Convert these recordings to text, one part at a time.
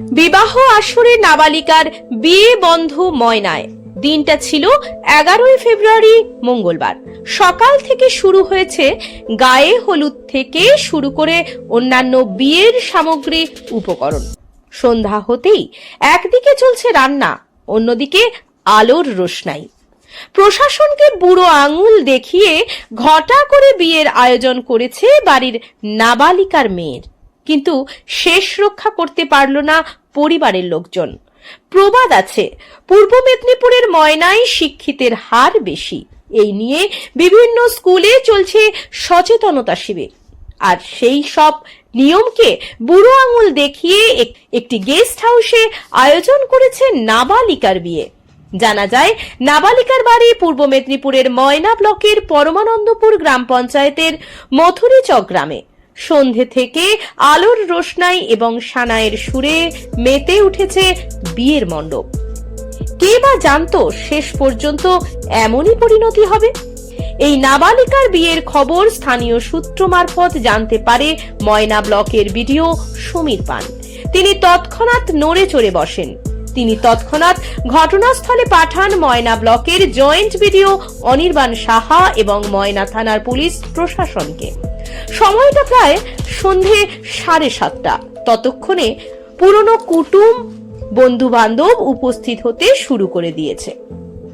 বিবাহ আসরে নাবালিকার বিয়ে বন্ধ ময়নায়। দিনটা ছিল এগারোই ফেব্রুয়ারি, মঙ্গলবার। সকাল থেকে শুরু হয়েছে গায়ে হলুদ থেকে শুরু করে অন্যান্য বিয়ের সামগ্রী উপকরণ। সন্ধ্যা হতেই একদিকে চলছে রান্না, অন্যদিকে আলোর রোশনাই। প্রশাসনকে বুড়ো আঙুল দেখিয়ে ঘটা করে বিয়ের আয়োজন করেছে বাড়ির নাবালিকার মেয়ের। কিন্তু শেষ রক্ষা করতে পারল না পরিবারের লোকজন। প্রবাদ আছে, পূর্ব মেদিনীপুরের ময়নায় শিক্ষিতের হার বেশি। এই নিয়ে বিভিন্ন স্কুলে চলছে সচেতনতা শিবির। আর সেই সব নিয়মকে বুড়ো আঙুল দেখিয়ে এক- একটি গেস্ট হাউসে আয়োজন করেছে নাবালিকার বিয়ে। জানা যায়, নাবালিকার বাড়ি পূর্ব মেদিনীপুরের ময়না ব্লকের পরমানন্দপুর গ্রাম পঞ্চায়েতের মথুরিচক গ্রামে। সন্ধে থেকে আলোর রোশনাই এবং সানায়ের সুরে মেতে উঠেছে বিয়ের মণ্ডপ। কে বা জানতো শেষ পর্যন্ত এমনই পরিণতি হবে? এই নাবালিকার বিয়ের খবর স্থানীয় সূত্র মারফত জানতে পারে ময়না ব্লকের বিডিও সমীর পান। তিনি তৎক্ষণাৎ নড়ে চড়ে বসেন। তিনি তৎক্ষণাৎ ঘটনাস্থলে পাঠান ময়না ব্লকের জয়েন্ট বিডিও অনির্বাণ সাহা এবং ময়না থানার পুলিশ প্রশাসনকে। সময়টা প্রায় সন্ধে সাড়ে সাতটা। ততক্ষণে পুরনো কুটুম বন্ধু বান্ধব উপস্থিত হতে শুরু করে দিয়েছে।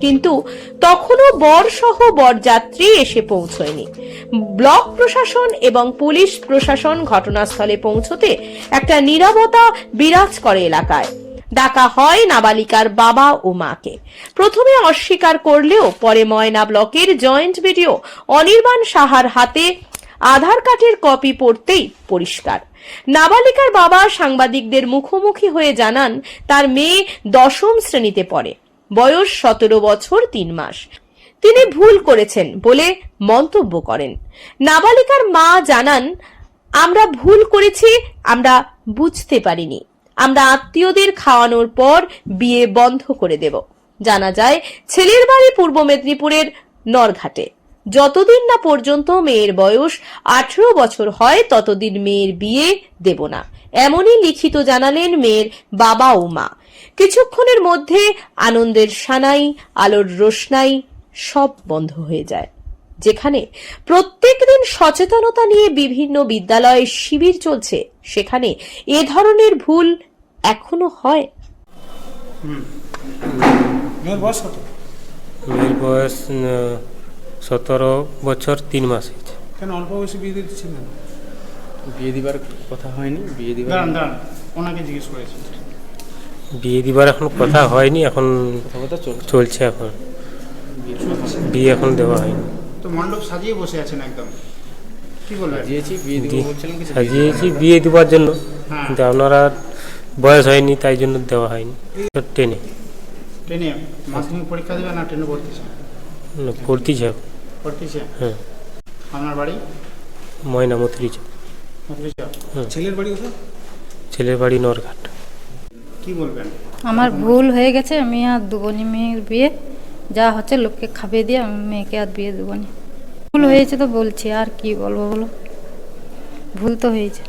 কিন্তু তখনও বর সহ বরযাত্রী এসে পৌঁছয়নি। ব্লক প্রশাসন এবং পুলিশ প্রশাসন ঘটনাস্থলে পৌঁছতে একটা নীরবতা বিরাজ করে এলাকায়। ডাকা হয় নাবালিকার বাবা ও মাকে। প্রথমে অস্বীকার করলেও পরে ময়না ব্লকের জয়েন্ট ভিডিও অনির্বাণ সাহার হাতে আধার কার্ডের কপি পড়তেই পরিষ্কার। নাবালিকার বাবা সাংবাদিকদের মুখোমুখি হয়ে জানান, তার মেয়ে দশম শ্রেণীতে পড়ে। বয়স সতেরো বছর তিন মাস। তিনি ভুল করেছেন বলে মন্তব্য করেন। নাবালিকার মা জানান, আমরা ভুল করেছি, আমরা বুঝতে পারিনি। আমরা আত্মীয়দের খাওয়ানোর পর বিয়ে বন্ধ করে দেব। জানা যায়, ছেলের বাড়ি পূর্ব মেদিনীপুরের নরঘাটে। যতদিন না পর্যন্ত মেয়ের বয়স আঠেরো বছর হয় ততদিন মেয়ের বিয়ে দেব না। এমনই লিখিত জানালেন মেয়ের বাবা ও মা। কিছুক্ষণের মধ্যে আনন্দের সানাই আলোর রোশনাই সব বন্ধ হয়ে যায়। যেখানে প্রত্যেকদিন সচেতনতা নিয়ে বিভিন্ন বিদ্যালয়ে শিবির চলছে সেখানে এ ধরনের ভুল এখনও হয়? মেয়ের বয়স কত? মেয়ের বয়স সতেরো বছর তিন মাস হয়েছে। কেন অল্প বয়সে বিয়ে দিয়ে দিচ্ছেন কেন? বিয়ে দিবার কথা হয়নি বিয়ে দিবার দাঁড়ান দাঁড়ান ওনাকে জিজ্ঞেস করেছি। বিয়ে দিবার এখন কথা হয়নি এখন কথা চলছে। চলছে এখন। বিয়ে এখন দেওয়া হয়নি। তো মণ্ডপ সাজিয়ে বসে আছেন একদম। কি বলবেন সাজিয়েছি বিয়ে দিব সাজিয়েছি বিয়ে দেওয়ার জন্য। হ্যাঁ। কিন্তু আপনারা বয়স হয়নি তাই জন্য দেওয়া হয়নি। টেনে। ট্রেনে মাধ্যমিক পরীক্ষা দেবে না ট্রেনে পড়তেছে পড়তেছে হ্যাঁ। আপনার বাড়ি? ময়না মথুরিচ ছেলের বাড়ি কোথায়? ছেলের বাড়ি নরঘাট। কি বলবেন? আমার ভুল হয়ে গেছে আমি আর দুবনি মেয়ের বিয়ে যা হচ্ছে লোককে খাবে দিয়ে আমি মেয়েকে আর বিয়ে দেবো ভুল হয়েছে তো বলছি আর কি বলব বলো ভুল তো হয়েছে।